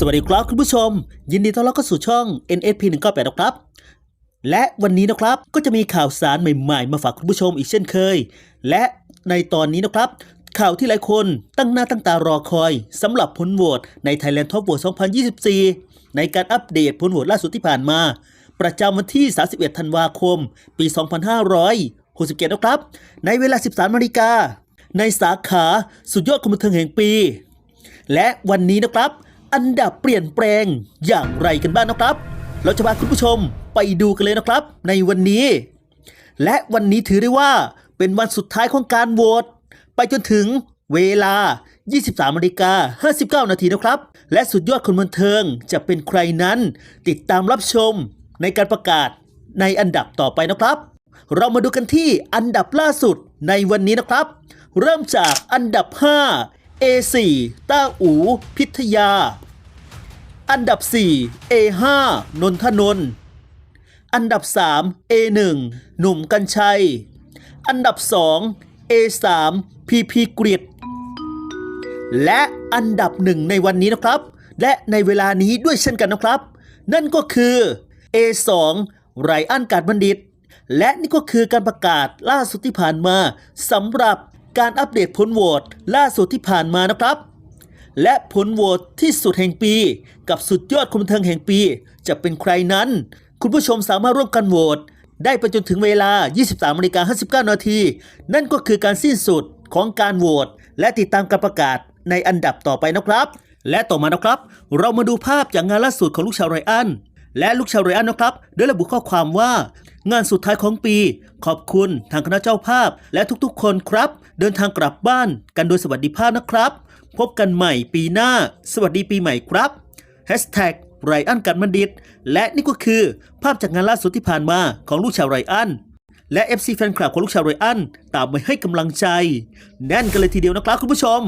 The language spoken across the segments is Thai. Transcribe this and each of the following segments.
สวัสดีครับคุณผู้ชม ยินดีต้อนรับเข้าสู่ช่อง NSP 198นะครับ และวันนี้นะครับก็จะมีข่าวสารใหม่ๆ มาฝากคุณผู้ชมอีกเช่นเคย และในตอนนี้นะครับ ข่าวที่หลายคนตั้งหน้าตั้งตารอคอยสำหรับผลโหวตใน Thailand Top Vote 2024 ในการอัปเดตผลโหวตล่าสุดที่ผ่านมา ประจำวันที่ 31 ธันวาคม ปี 2567 นะครับ ในเวลา 13นาฬิกาในสาขาสุดยอดคนบันเทิงแห่งปี และวันนี้นะครับ อันดับเปลี่ยนแปลงอย่างไรกันบ้างนะครับ เราจะพาคุณผู้ชมไปดูกันเลยนะครับ ในวันนี้ และวันนี้ถือได้ว่าเป็นวันสุดท้ายของการโหวตไปจนถึงเวลา 23นาฬิกา59 นาทีนะครับ และสุดยอดคนบันเทิงจะเป็นใครนั้น ติดตามรับชมในการประกาศในอันดับต่อไปนะครับ เรามาดูกันที่อันดับล่าสุดในวันนี้นะครับ เริ่มจากอันดับ 5 A4 ต้าอูพิทยา อันดับ 4 A5 นนทนนท์อันดับ 3 A1 หนุ่มกัญชัย อันดับ 2 A3 พีพีกริดและอันดับหนึ่งในวันนี้นะครับ และในเวลานี้ด้วยเช่นกันนะครับ นั่นก็คือ A2 ไรอันการบัณฑิต และนี่ก็คือการประกาศล่าสุดที่ผ่านมาสำหรับ การอัปเดตผลโหวตล่าสุดที่ผ่านมานะครับ และผลโหวตที่สุดแห่งปี กับสุดยอดคนบันเทิงแห่งปี จะเป็นใครนั้น คุณผู้ชมสามารถร่วมกันโหวตได้ไปจนถึงเวลา 23นาฬิกา59 นาที นั่นก็คือการสิ้นสุดของการโหวตและติดตามการประกาศในอันดับต่อไปนะครับ และต่อมานะครับ เรามาดูภาพจากงานล่าสุดของลูกชาวไรอัน และลูกชาวไรอันนะครับได้ระบุข้อความว่า งานสุดท้ายของปี ขอบคุณทางคณะเจ้าภาพ และทุกๆ คนครับ เดินทางกลับบ้านกันโดยสวัสดิภาพนะครับ พบกันใหม่ปีหน้า สวัสดีปีใหม่ครับ Hashtag ไรอันกันบัณฑิตและนี่ก็คือ ภาพจากงานล่าสุดที่ผ่านมาของลูกชาวไรอันและ FC แฟนคลับของลูกชาวไรอันตามไปให้กำลังใจ แน่นกันเลยทีเดียวนะครับคุณผู้ชม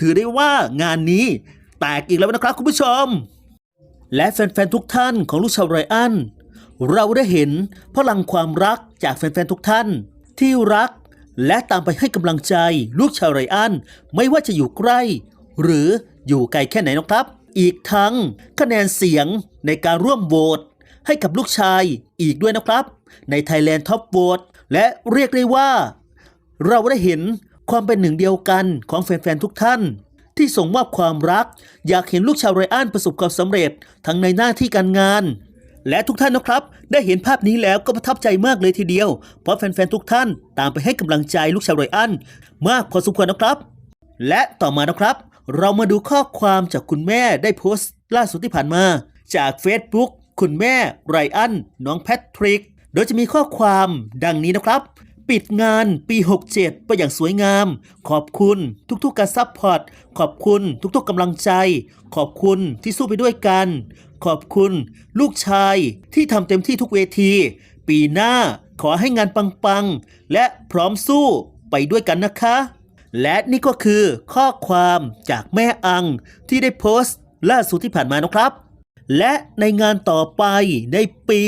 ถือได้ว่างานนี้แตกอีกแล้วนะครับคุณผู้ชม และแฟนๆทุกท่านของลูกชาวไรอัน เราได้เห็นพลังความรักจากแฟนๆทุกท่าน ที่รักและตามไปให้กำลังใจลูกชาวไรอัน ไม่ว่าจะอยู่ใกล้ หรืออยู่ไกลแค่ไหนนะครับ อีกทั้งคะแนนเสียงในการร่วมโหวตให้กับลูกชายอีกด้วยนะครับ ใน Thailand Top Vote และเรียกได้ว่า เราได้เห็นความเป็นหนึ่งเดียวกันของแฟนๆทุกท่าน ที่ส่งมอบความรัก อยากเห็นลูกชาวไรอันประสบความสำเร็จทั้งในหน้าที่การงาน และทุกท่านนะครับ ได้เห็นภาพนี้แล้วก็ประทับใจมากเลยทีเดียว เพราะแฟนๆทุกท่านตามไปให้กำลังใจลูกชาวไรอันมากพอสมควรนะครับ และต่อมานะครับ เรามาดูข้อความจากคุณแม่ได้โพสต์ ล่าสุดที่ผ่านมา จาก Facebook คุณแม่ไรอันน้องแพทริก โดยจะมีข้อความดังนี้นะครับ ปิดงานปี 67 ไปอย่างสวยงาม ขอบคุณทุกๆการซัพพอร์ต ขอบคุณทุกๆกำลังใจ ขอบคุณที่สู้ไปด้วยกัน ขอบคุณลูกชายที่ทำเต็มที่ทุกเวที ปีหน้าขอให้งานปังๆ และพร้อมสู้ไปด้วยกันนะคะ และนี่ก็คือข้อความจากแม่อังที่ได้โพสต์ล่าสุดที่ผ่านมานะครับ และในงานต่อไปในปี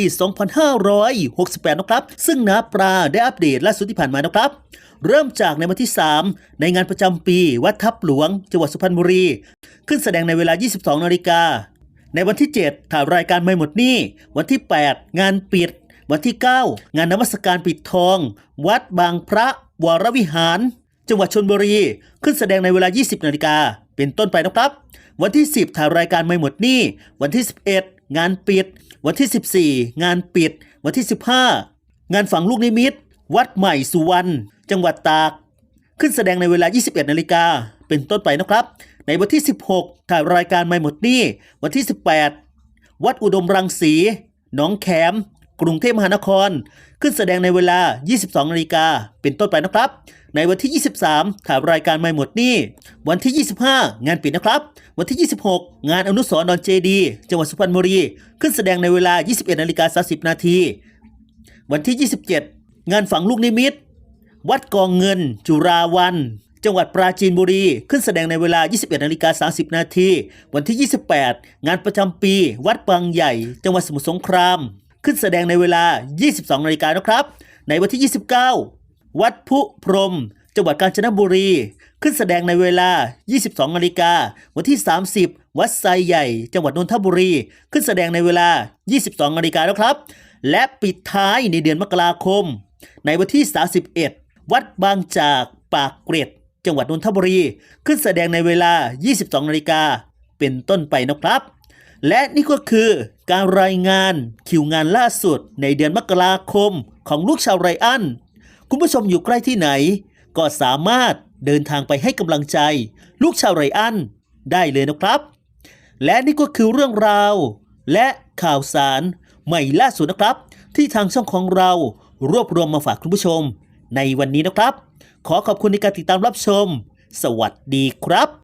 2568 นะครับ ซึ่งนาปราได้อัปเดตล่าสุดที่ผ่านมานะครับ เริ่มจากในวันที่ 3 ในงานประจำปีวัดทับหลวงจังหวัดสุพรรณบุรี ขึ้นแสดงในเวลา 22 นาฬิกา ในวันที่ 7 ถ่ายรายการไม่หมดนี้วันที่ 8 งานปิด วันที่ 9 งานนมัสการปิดทอง วัดบางพระวรวิหาร จังหวัดชนบุรี ขึ้นแสดงในเวลา 20 นาฬิกา เป็นต้นไปนะครับ วันที่ 10 ถ่ายรายการไม่หมดหนี้ วันที่ 11 งานปิด วันที่ 14 งานปิด วันที่ 15 งานฝังลูกนิมิต วัดใหม่สุวรรณ จังหวัดตาก ขึ้นแสดงในเวลา 21 นาฬิกา เป็นต้นไปนะครับ ในวันที่ 16 ถ่ายรายการไม่หมดหนี้ วันที่ 18 วัดอุดมรังสี หนองแขม กรุงเทพมหานคร ขึ้นแสดงในเวลา 22นาฬิกาเป็นต้นไปนะครับ ในวันที่ 23ถ่ายรายการไม่หมดนี้วันที่ 25 งานปิดนะครับ วันที่ 26 งานอนุสรณ์ดอนเจดี จังหวัดสุพรรณบุรี ขึ้นแสดงในเวลา 21นาฬิกา30 นาที วันที่ 27 งานฝังลูกนิมิต วัดกองเงิน จุราวัน จังหวัดปราจีนบุรี ขึ้นแสดงในเวลา 21นาฬิกา30 นาที วันที่ 28 งานประจำปี วัดบางใหญ่ จังหวัดสมุทรสงคราม ขึ้นแสดงในเวลา 22นาฬิกานะครับ ในวันที่ 29 วัดพุพรหมจังหวัดกาญจนบุรี ขึ้นแสดงในเวลา 22นาฬิกา วันที่ 30 วัดไซใหญ่ จังหวัดนนทบุรี ขึ้นแสดงในเวลา 22นาฬิกาแล้วครับ และปิดท้ายในเดือนมกราคม ในวันที่ 31 วัดบางจากปากเกร็ด จังหวัดนนทบุรี ขึ้นแสดงในเวลา 22นาฬิกา เป็นต้นไปนะครับ และนี่ก็คือการรายงานคิวงานล่าสุดในเดือนมกราคมของลูกชาวไรอัน คุณผู้ชมอยู่ใกล้ที่ไหน ก็สามารถเดินทางไปให้กำลังใจ ลูกชาวไรอันได้เลยนะครับ และนี่ก็คือเรื่องราว และข่าวสารใหม่ล่าสุดนะครับ ที่ทางช่องของเรารวบรวมมาฝากคุณผู้ชม ในวันนี้นะครับ ขอขอบคุณในการติดตามรับชม สวัสดีครับ